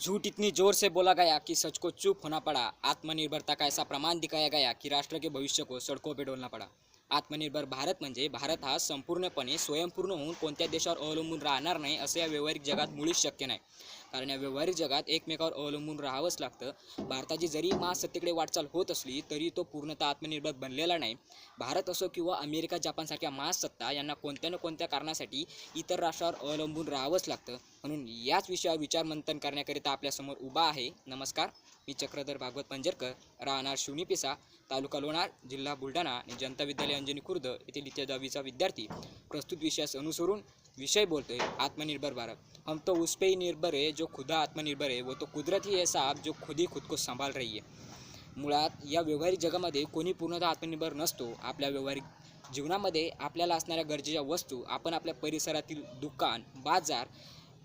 झूठ इतनी जोर से बोला गया कि सच को चुप होना पड़ा। आत्मनिर्भरता का ऐसा प्रमाण दिखाया गया कि राष्ट्र के भविष्य को सड़कों पे डोलना पड़ा। आत्मनिर्भर भारत म्हणजे भारत हा संपूर्णपणे स्वयंपूर्ण होऊन कोणत्या देशावर अवलंबून राहणार नाही असे या व्यावहारिक जगात मुळीच शक्य नाही. कारण या व्यवहारिक जगात एकमेकावर अवलंबून राहावंच लागतं. भारताची जरी महासत्तेकडे वाटचाल होत असली तरी तो पूर्णतः आत्मनिर्भर बनलेला नाही. भारत असो किंवा अमेरिका जपानसारख्या महासत्ता यांना कोणत्या ना कोणत्या कारणासाठी इतर राष्ट्रावर अवलंबून राहावंच लागतं. म्हणून याच विषयावर विचारमंथन करण्याकरिता आपल्यासमोर उभा आहे. नमस्कार. मी चक्रधर भागवत पंजरकर. राहणार शिवणी पिसा तालुका लोणार जिल्हा बुलढाणा आणि जनता विद्यालय अंजनी खुर्द येथील इथे दहावीचा विद्यार्थी. प्रस्तुत विषयास अनुसरून विषय बोलतोय आत्मनिर्भर भारत. हम तो उस पर ही निर्भर है जो खुदा आत्मनिर्भर है वो तो कुदरत ही ऐसा आप जो खुद ही खुद को सांभाळ रही है. मुळात या व्यावहारिक जगामध्ये कोणी पूर्णतः आत्मनिर्भर नसतो आपल्या व्यावहारिक जीवनामध्ये आपल्याला असणाऱ्या गरजेच्या वस्तू आपण आपल्या परिसरातील दुकान बाजार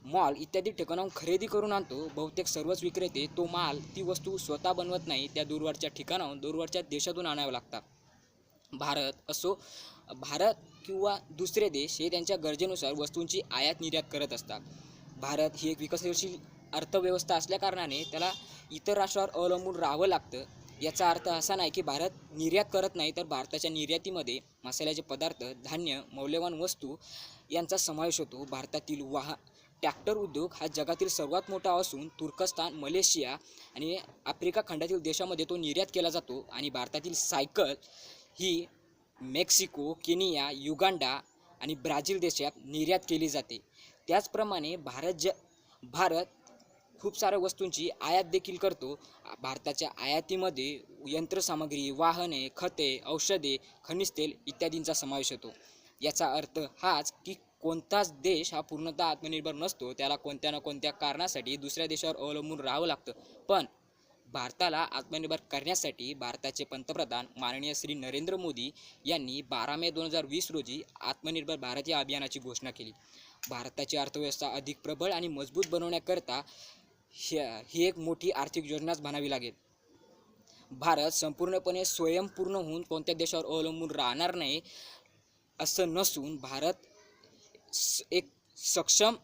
मॉल इत्यादी ठिकाणाहून खरेदी करून आणतो. बहुतेक सर्वच विक्रेते तो माल ती वस्तू स्वतः बनवत नाही त्या दूरवरच्या ठिकाणाहून दूरवरच्या देशातून आणावं लागतात. भारत असो भारत किंवा दुसरे देश हे त्यांच्या गरजेनुसार वस्तूंची आयात निर्यात करत असतात. भारत ही एक विकसनशील अर्थव्यवस्था असल्याकारणाने त्याला इतर राष्ट्रावर अवलंबून राहावं लागतं. याचा अर्थ असा नाही की भारत निर्यात करत नाही तर भारताच्या निर्यातीमध्ये मसाल्याचे पदार्थ धान्य मौल्यवान वस्तू यांचा समावेश होतो. भारतातील वाह ट्रॅक्टर उद्योग हा जगातील सर्वात मोठा असून तुर्कस्तान मलेशिया आणि आफ्रिका खंडातील देशामध्ये तो निर्यात केला जातो आणि भारतातील सायकल ही मेक्सिको केनिया युगांडा आणि ब्राझील देशात निर्यात केली जाते. त्याचप्रमाणे भारत ज भारत खूप साऱ्या वस्तूंची आयात देखील करतो. भारताच्या आयातीमध्ये यंत्रसामग्री वाहने खते औषधे खनिज तेल इत्यादींचा समावेश होतो. याचा अर्थ हाच की कोणताच देश हा पूर्णतः आत्मनिर्भर नसतो. त्याला कोणत्या ना कोणत्या कारणासाठी दुसऱ्या देशावर अवलंबून राहावं लागतं. पण भारताला आत्मनिर्भर करण्यासाठी भारताचे पंतप्रधान माननीय श्री नरेंद्र मोदी यांनी बारा मे दोन हजार वीस रोजी आत्मनिर्भर भारत या अभियानाची घोषणा केली. भारताची अर्थव्यवस्था अधिक प्रबळ आणि मजबूत बनवण्याकरता ही ही एक मोठी आर्थिक योजनाच म्हणावी लागेल. भारत संपूर्णपणे स्वयंपूर्ण होऊन कोणत्या देशावर अवलंबून राहणार नाही असं नसून भारत स- एक सक्षम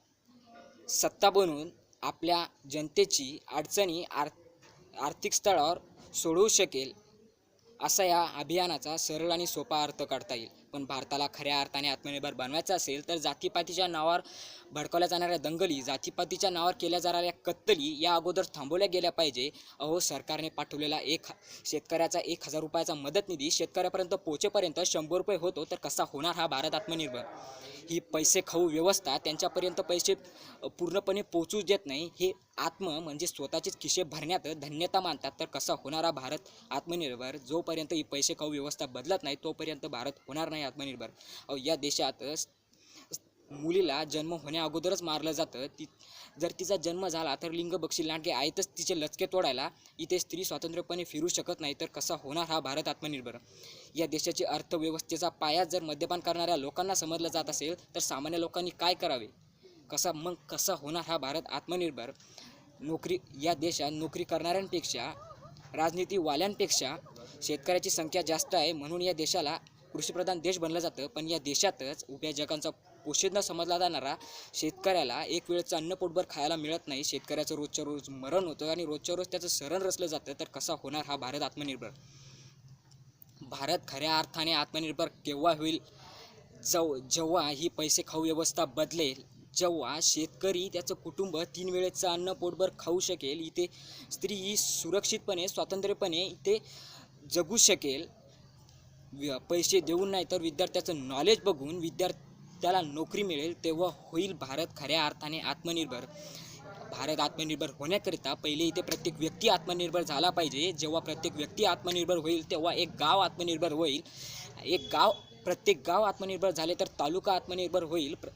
सत्ता बनून आपल्या जनतेची अडचणी आर्थिक आर्थिक स्थळावर सोडवू शकेल असा या अभियानाचा सरळ आणि सोपा अर्थ काढता येईल. पण भारताला खऱ्या अर्थाने आत्मनिर्भर बनवायचं असेल तर जातीपातीच्या नावावर भडकवल्या जाणाऱ्या दंगली जातीपातीच्या नावावर केल्या जाणाऱ्या कत्तली या अगोदर थांबवल्या गेल्या पाहिजे. अहो सरकारने पाठवलेला एक शेतकऱ्याचा एक हजार रुपयाचा मदत निधी शेतकऱ्यापर्यंत पोहोचेपर्यंत शंभर रुपये होतो तर कसा होणार हा भारत आत्मनिर्भर? ही पैसे खाऊ व्यवस्था त्यांच्यापर्यंत पैसे पूर्णपणे पोचू देत नाही. हे आत्म म्हणजे स्वतःचेच खिशे भरण्यात धन्यता मानतात तर कसा होणारा भारत आत्मनिर्भर? जोपर्यंत ही पैसे खाऊ व्यवस्था बदलत नाही तोपर्यंत भारत होणार नाही. आत्मनिर्भर. अहो या देशात मुलीला जन्म होण्याअगोदरच मारलं जातं. ती जर तिचा जन्म झाला तर लिंग बक्षी लांडगे आहेतच तिचे लचके तोडायला इथे स्त्री स्वातंत्र्यपणे फिरू शकत नाही तर कसा होणार हा भारत आत्मनिर्भर? या देशाची अर्थव्यवस्थेचा पाया जर मद्यपान करणाऱ्या लोकांना समजलं जात असेल तर सामान्य लोकांनी काय करावे? कसा मग कसा होणार हा भारत आत्मनिर्भर? नोकरी या देशात नोकरी करणाऱ्यांपेक्षा राजनीतीवाल्यांपेक्षा शेतकऱ्याची संख्या जास्त आहे म्हणून या देशाला कृषीप्रधान देश बनलं जातं पण या देशातच उभ्या जगांचा पोषित समजला जाणारा शेतकऱ्याला एक वेळचं अन्न पोटभर खायला मिळत नाही. शेतकऱ्याचं रोजच्या रोज मरण होतं आणि रोजच्या रोज त्याचं सरण रचलं जातं. तर कसा होणार हा भारत आत्मनिर्भर? भारत खऱ्या अर्थाने आत्मनिर्भर केव्हा होईल? जव जेव्हा ही पैसे खाऊ व्यवस्था बदलेल जेव्हा शेतकरी त्याचं कुटुंब तीन वेळेचं अन्न पोटभर खाऊ शकेल इथे स्त्री ही सुरक्षितपणे स्वातंत्र्यपणे इथे जगू शकेल पैसे देऊन नाही तर विद्यार्थ्याचं नॉलेज बघून विद्यार्थ्याला नोकरी मिळेल तेव्हा होईल भारत खऱ्या अर्थाने आत्मनिर्भर. भारत आत्मनिर्भर होण्याकरिता पहिले इथे प्रत्येक व्यक्ती आत्मनिर्भर झाला पाहिजे. जेव्हा प्रत्येक व्यक्ती आत्मनिर्भर होईल तेव्हा एक गाव आत्मनिर्भर होईल. एक गाव प्रत्येक गाव आत्मनिर्भर झाले तर तालुका आत्मनिर्भर होईल. प्र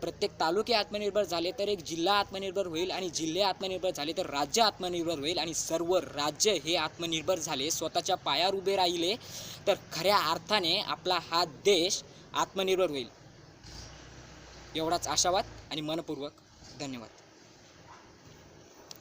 प्रत्येक तालुके आत्मनिर्भर झाले तर एक जिल्हा आत्मनिर्भर होईल आणि जिल्हे आत्मनिर्भर झाले तर राज्य आत्मनिर्भर होईल आणि सर्व राज्य हे आत्मनिर्भर झाले स्वतःच्या पायावर उभे राहिले तर खऱ्या अर्थाने आपला हा देश आत्मनिर्भर होईल. एवढाच आशावाद आणि मनपूर्वक धन्यवाद.